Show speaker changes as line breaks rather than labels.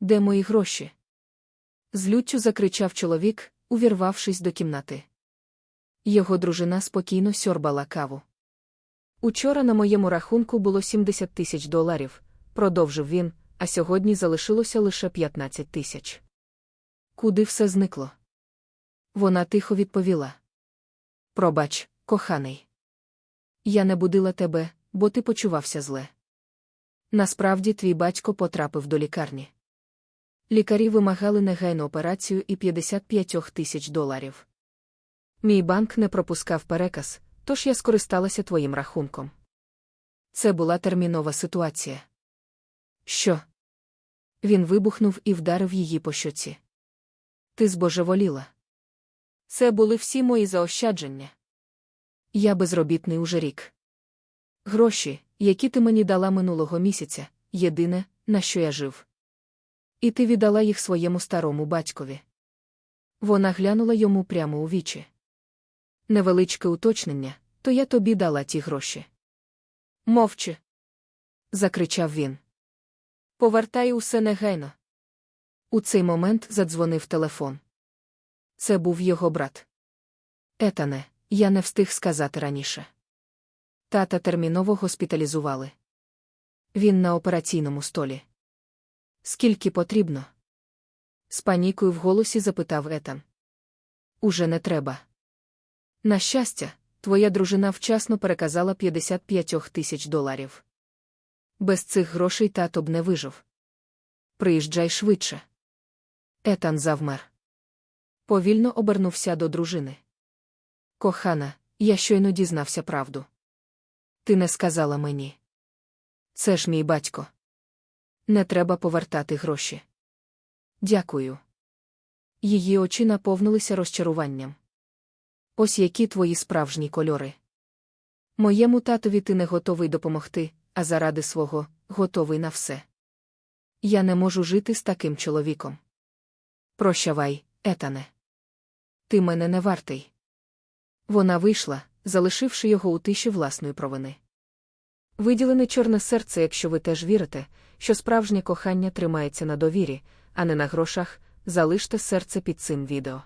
Де мої гроші? З люттю закричав чоловік, увірвавшись до кімнати. Його дружина спокійно сьорбала каву. Учора на моєму рахунку було 70 тисяч доларів, продовжив він, а сьогодні залишилося лише 15 тисяч. Куди все зникло? Вона тихо відповіла. Пробач, коханий. Я не будила тебе, бо ти почувався зле. Насправді твій батько потрапив до лікарні. Лікарі вимагали негайну операцію і 55 тисяч доларів. Мій банк не пропускав переказ, тож я скористалася твоїм рахунком. Це була термінова ситуація. Що? Він вибухнув і вдарив її по щоці. Ти збожеволіла. Це були всі мої заощадження. Я безробітний уже рік. Гроші, які ти мені дала минулого місяця, єдине, на що я жив. І ти віддала їх своєму старому батькові. Вона глянула йому прямо у вічі. Невеличке уточнення, то я тобі дала ті гроші. Мовчи. закричав він. Повертай усе негайно. У цей момент задзвонив телефон. Це був його брат. Етане, я не встиг сказати раніше. Тата терміново госпіталізували. Він на операційному столі. Скільки потрібно? З панікою в голосі запитав Етан. Уже не треба. На щастя, твоя дружина вчасно переказала 55 тисяч доларів. Без цих грошей тато б не вижив. Приїжджай швидше. Етан завмер. Повільно обернувся до дружини. Кохана, я щойно дізнався правду. Ти не сказала мені. Це ж мій батько. Не треба повертати гроші. Дякую. Її очі наповнилися розчаруванням. Ось які твої справжні кольори. Моєму татові ти не готовий допомогти, а заради свого готовий на все. Я не можу жити з таким чоловіком. Прощавай, етане. Ти мене не вартий. Вона вийшла, залишивши його у тиші власної провини. Виділене чорне серце, якщо ви теж вірите, що справжнє кохання тримається на довірі, а не на грошах, залиште серце під цим відео.